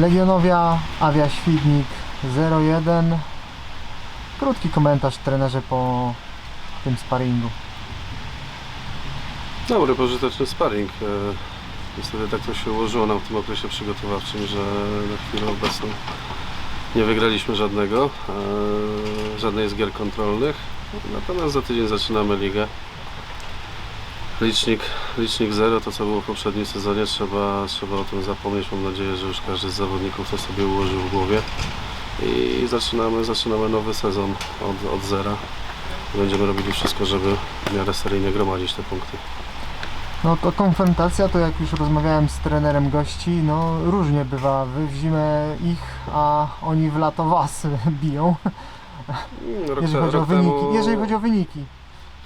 Legionowia Awia Świdnik 01. Krótki komentarz trenerze po tym sparingu. Dobry, pożyteczny sparring. E, Niestety tak to się ułożyło nam w tym okresie przygotowawczym, że na chwilę obecną nie wygraliśmy żadnego, e, żadnej z gier kontrolnych. Natomiast za tydzień zaczynamy ligę. Licznik, licznik zero, to co było w poprzednim sezonie, trzeba, trzeba o tym zapomnieć. Mam nadzieję, że już każdy z zawodników to sobie ułożył w głowie. I zaczynamy, zaczynamy nowy sezon od, od zera. Będziemy robili wszystko, żeby w miarę seryjnie gromadzić te punkty. No to konfrontacja, to jak już rozmawiałem z trenerem gości, no różnie bywa. Wy w zimę ich, a oni w lato was biją, Mm, Rok, jeżeli chodzi o wyniki. temu, Jeżeli chodzi o wyniki.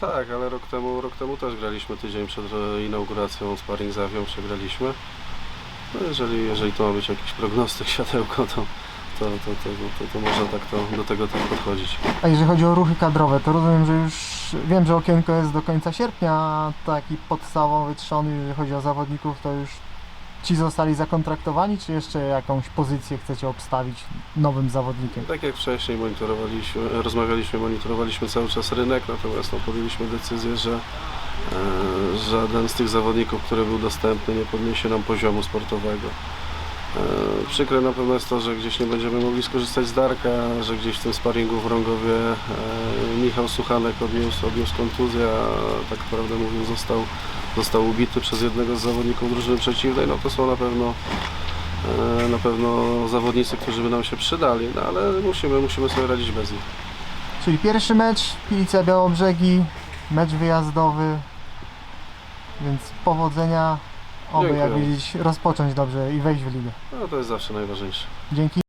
Tak, ale rok temu, rok temu też graliśmy tydzień przed inauguracją sparring z Awią, przegraliśmy. No jeżeli, jeżeli to ma być jakiś prognostyk, światełko, to, to, to, to, to, to można tak to, do tego tak podchodzić. A jeżeli chodzi o ruchy kadrowe, to rozumiem, że już wiem, że okienko jest do końca sierpnia, taki podstawowy trzon, jeżeli chodzi o zawodników, to już ci zostali zakontraktowani, czy jeszcze jakąś pozycję chcecie obstawić nowym zawodnikiem? Tak jak wcześniej monitorowaliśmy, rozmawialiśmy, monitorowaliśmy cały czas rynek, natomiast no, podjęliśmy decyzję, że e, żaden z tych zawodników, który był dostępny, nie podniesie nam poziomu sportowego. E, przykre na pewno jest to, że gdzieś nie będziemy mogli skorzystać z Darka, że gdzieś w tym sparingu w Rągowie e, Michał Suchanek odniósł, odniósł kontuzję, a tak naprawdę mówiąc został, został ubity przez jednego z zawodników drużyny przeciwnej. No to są na pewno E, na pewno zawodnicy, którzy by nam się przydali, no ale musimy, musimy sobie radzić bez nich. Czyli pierwszy mecz, Pilice Białobrzegi, mecz wyjazdowy, więc powodzenia, oby jak Dziękuję. wiedzieć rozpocząć dobrze i wejść w ligę. No to jest zawsze najważniejsze. Dzięki.